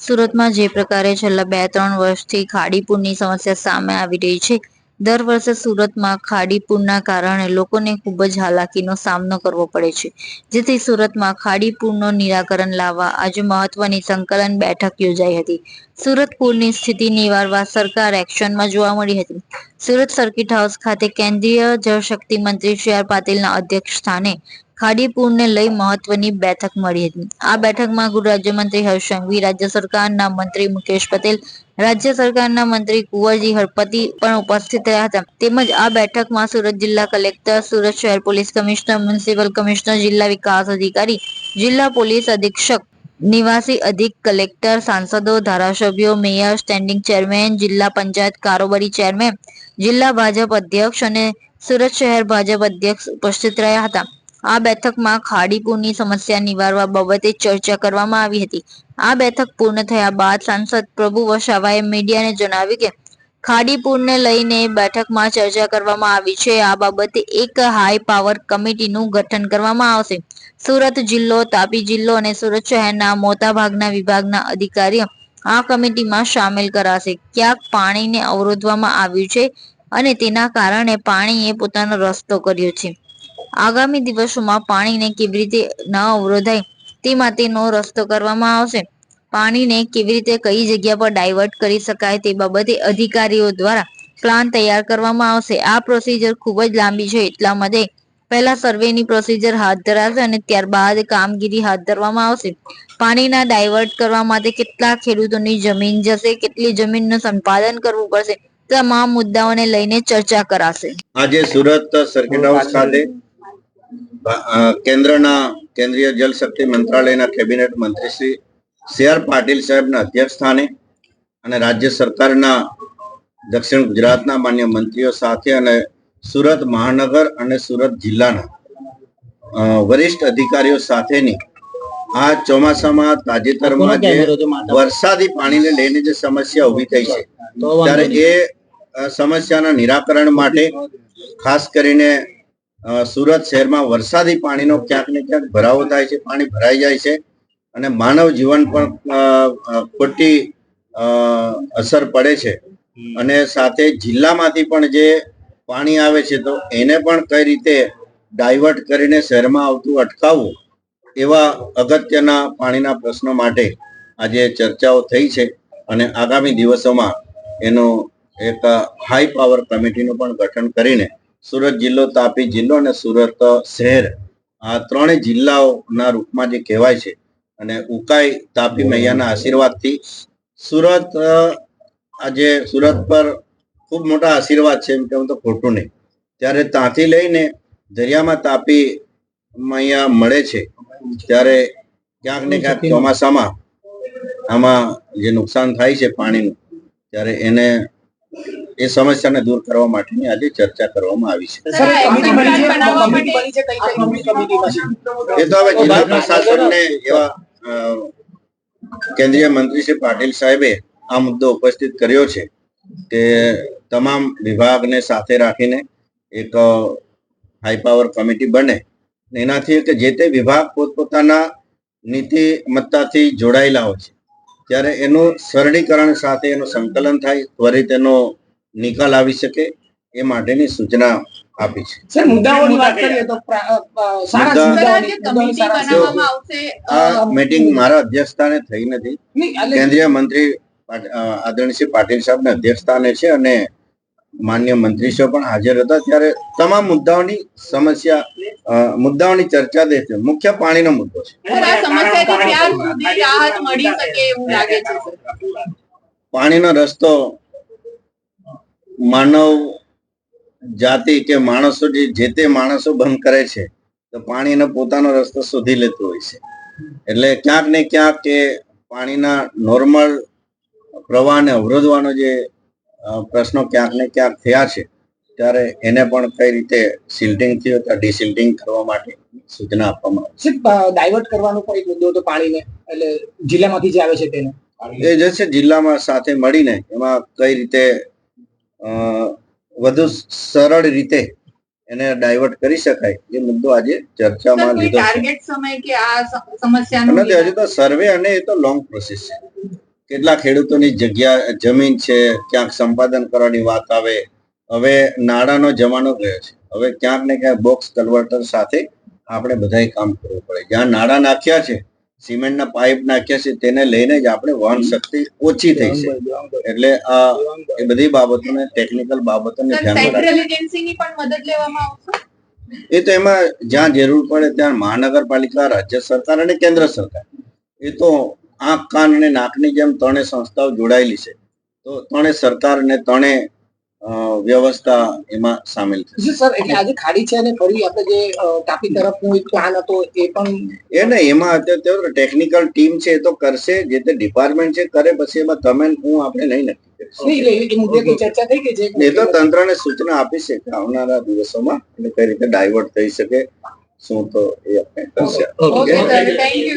સુરતમાં જે પ્રકારે છેલ્લા બે ત્રણ વર્ષથી ખાડીપુરની સમસ્યા સામે આવી રહી છે, દર વર્ષે સુરતમાં ખાડીપુરના કારણે લોકોને ખૂબ જ હાલાકીનો સામનો કરવો પડે છે. જેથી સુરતમાં ખાડીપુરનું નિરાકરણ લાવવા આજે મહત્વની સંકલન બેઠક યોજાઈ હતી. સુરત પૂરની સ્થિતિ નિવારવા સરકાર એક્શનમાં જોવા મળી હતી. સુરત સર્કિટ હાઉસ ખાતે કેન્દ્રીય જળશક્તિ મંત્રી શ્રી આર પાટીલના અધ્યક્ષ સ્થાને ખાડીપુરને લઈ મહત્વની બેઠક મળી હતી. આ બેઠકમાં ગૃહ રાજ્યમંત્રી હર્ષ સંઘવી, રાજ્ય સરકારના મંત્રી મુકેશ પટેલ, રાજ્ય સરકારના મંત્રી કુંવરજી હરપતિ પણ ઉપસ્થિત રહ્યા હતા. તેમજ આ બેઠકમાં સુરત જિલ્લા કલેક્ટર, સુરત શહેર પોલીસ કમિશનર, મ્યુનિસિપલ કમિશનર, જિલ્લા વિકાસ અધિકારી, જિલ્લા પોલીસ અધિક્ષક, નિવાસી અધિક કલેક્ટર, સાંસદો, ધારાસભ્યો, મેયર, સ્ટેન્ડિંગ ચેરમેન, જિલ્લા પંચાયત કારોબારી ચેરમેન, જિલ્લા ભાજપ અધ્યક્ષ અને સુરત શહેર ભાજપ અધ્યક્ષ ઉપસ્થિત રહ્યા હતા. આ બેઠકમાં ખાડીપુરની સમસ્યા નિવારવા બાબતે ચર્ચા કરવામાં આવી હતી. આ બેઠક પૂર્ણ થયા બાદ સાંસદ પ્રભુ વસાવાએ મીડિયાને જણાવ્યું કે, ખાડીપુરને લઈને બેઠકમાં ચર્ચા કરવામાં આવી છે. આ બાબતે એક હાઈ પાવર કમિટીનું ગઠન કરવામાં આવશે. સુરત જિલ્લો, તાપી જિલ્લો અને સુરત શહેરના મોટાભાગના વિભાગના અધિકારીઓ આ કમિટીમાં સામેલ કરાશે. ક્યાંક પાણીને અવરોધવામાં આવ્યું છે અને તેના કારણે પાણીએ પોતાનો રસ્તો કર્યો છે. આગામી દિવસોમાં પાણીને કેવી રીતે ન અવરોધાય તે માટેનો રસ્તો કરવામાં આવશે. પાણીને કેવી રીતે કઈ જગ્યા પર ડાયવર્ટ કરી શકાય તે બાબતે અધિકારીઓ દ્વારા પ્લાન તૈયાર કરવામાં આવશે. આ પ્રોસિજર ખૂબ જ લાંબી છે એટલા માટે પહેલા સર્વેની પ્રોસિજર હાથ ધરાશે અને ત્યારબાદ કામગીરી હાથ ધરવામાં આવશે. પાણીના ડાયવર્ટ કરવા માટે કેટલા ખેડૂતોની જમીન જશે, કેટલી જમીનનું સંપાદન કરવું પડશે, તમામ મુદ્દાઓને લઈને ચર્ચા કરાશે. આજે સુરત સર્કિટ હાઉસ ખાતે કેન્દ્રના કેન્દ્રીય જલ શક્તિ મંત્રાલયના કેબિનેટ મંત્રી શ્રી સી આર પાટીલ સાહેબના અધ્યક્ષ સ્થાને અને રાજ્ય સરકારના દક્ષિણ ગુજરાતના માન્ય મંત્રીઓ સાથે અને સુરત મહાનગર અને સુરત જિલ્લાના વરિષ્ઠ અધિકારીઓ સાથેની આ ચોમાસામાં તાજેતરમાં જે વરસાદી પાણીને લઈને જે સમસ્યા ઊભી થઈ છે ત્યારે એ સમસ્યાના નિરાકરણ માટે ખાસ કરીને સુરત શહેરમાં વરસાદી પાણીનો ક્યાંક ને ક્યાંક ભરાવો થાય છે પાણી ભરાઈ જાય છે અને માનવ જીવન પણ ખોટી અસર પડે છે. અને સાથે જિલ્લામાંથી પણ જે પાણી આવે છે તો એને પણ કઈ રીતે ડાયવર્ટ કરીને શહેરમાં આવતું અટકાવવું એવા અગત્યના પાણીના પ્રશ્નો માટે આજે ચર્ચાઓ થઈ છે અને આગામી દિવસોમાં એનો એક હાઈ પાવર કમિટીનું પણ ગઠન કરીને સુરત જિલ્લો તાપી જિલ્લો અને સુરત શહેર. આ ત્રણેય જિલ્લાઓના રૂપમાં જે કહેવાય છે અને ઉકાઈ તાપી મૈયાના આશીર્વાદથી સુરત આજે સુરત પર ખૂબ મોટા આશીર્વાદ છે, એમ કે તો ખોટું નહીં. ત્યારે ત્યાંથી લઈને દરિયામાં તાપી મૈયા મળે છે, ત્યારે ક્યાંક ને ક્યાંક ચોમાસામાં આમાં જે નુકસાન થાય છે પાણીનું, ત્યારે એને એ સમસ્યાને દૂર કરવા માટેની આજે ચર્ચા કરવામાં આવી છે. સર, કમિટી બની છે કમિટી બની છે કઈ કઈ કમિટીમાં છે એ તો હવે જિલ્લા પ્રશાસનને એવા કેન્દ્રીય મંત્રી શ્રી પાટીલ સાહેબે આ મુદ્દો ઉપસ્થિત કર્યો છે કે તમામ વિભાગને સાથે રાખીને એક હાઈ પાવર કમિટી બને. એનાથી કે જે તે વિભાગ પોતપોતાના નીતિ મત્તાથી જોડાયેલા હોય છે. ત્યારે એનું સરળીકરણ સાથે એનું સંકલન થાય ત્વરિત એનો નિકાલ આવી શકે એ માટેની સૂચના આપી છે. સર મુદ્દાઓની વાત કરીએ તો સારા આ મીટિંગ મારા અધ્યક્ષસ્થાને થઈ નથી. કેન્દ્રીય મંત્રી આદરણીય ને પાટીલ સાહેબના અધ્યક્ષસ્થાને છે અને માન્ય મંત્રીશ્રીઓ પણ હાજર હતા ત્યારે તમામ મુદ્દાઓની સમસ્યા મુદ્દાઓની ચર્ચા દે છે. મુખ્ય પાણીનો મુદ્દો છે. પાણીનો આ માનવ જાતિ કે માણસો જે જે તે માણસો બંધ કરે છે તો પાણીનો પોતાનો રસ્તો શોધી લેતું હોય છે. એટલે ક્યાંક ને ક્યાંક કે પાણીના નોર્મલ પ્રવાહને અવરોધવાનો જે પ્રશ્નો ક્યાંક ને ક્યાંક થયા છે ત્યારે એને પણ કઈ રીતે સિલ્ટિંગ થયું તો ડિસિલ્ટિંગ કરવા માટે સૂચના આપવામાં આવે છે. ડાયવર્ટ કરવાનો પણ એક મુદ્દો હતો પાણીને? એટલે જિલ્લામાંથી જે આવે છે તેને? એ જે છે જિલ્લામાં સાથે મળીને એમાં કઈ રીતે વધુ સરળ રીતે એને ડાયવર્ટ કરી શકાય. એ મુદ્દો આજે ચર્ચામાં લીધો છે. સમય કે આ સમ- નથી હજુ તો સર્વે અને એ તો લોંગ પ્રોસેસ છે. કેટલા ખેડૂતોની જગ્યા જમીન છે ક્યાંક સંપાદન કરવાની વાત આવે. હવે નાણાંનો જમાનો ગયો છે. હવે ક્યાંક ને ક્યાંક બોક્સ કન્વર્ટર સાથે આપણે બધાય કામ કરવું પડે. જ્યાં નાણાં નાખ્યા છે સિમેન્ટના પાઇપ નાખ્યા છે તેને લઈને જ આપણે વહન શક્તિ ઓછી થઈ છે. એટલે આ એ બધી બાબતોને ટેકનિકલ બાબતોને ધ્યાનમાં રાખી સેન્ટ્રલ એજન્સીની પણ મદદ લેવામાં આવશે? એ તો એમાં જ્યાં જરૂર પડે ત્યાં મહાનગરપાલિકા રાજ્ય સરકાર અને કેન્દ્ર સરકાર. એ તો આંખ કાન અને નાકની જેમ ત્રણેય સંસ્થાઓ જોડાયેલી છે. તો ત્રણે સરકાર અને ત્રણેય અ, વ્યવસ્થા એમાં સામેલ છે. સર એટલે આજે ખાડી છે અને ફરી આપણે જે તાપી તરફનો એક પ્લાન હતો એ પણ એ ને એમાં અત્યારે ટેકનિકલ ટીમ છે એ તો કરશે જે તે ડિપાર્ટમેન્ટ છે કરે પછી એમાં તમે હું આપણે નહીં નક્કી એ ચર્ચા થઈ ગઈ છે એ તો તંત્રને સૂચના આપી છે કે આવનારા દિવસોમાં કઈ રીતે ડાયવર્ટ થઈ શકે શું તો એ આપણે કરશે. ઓકે. Sir thank you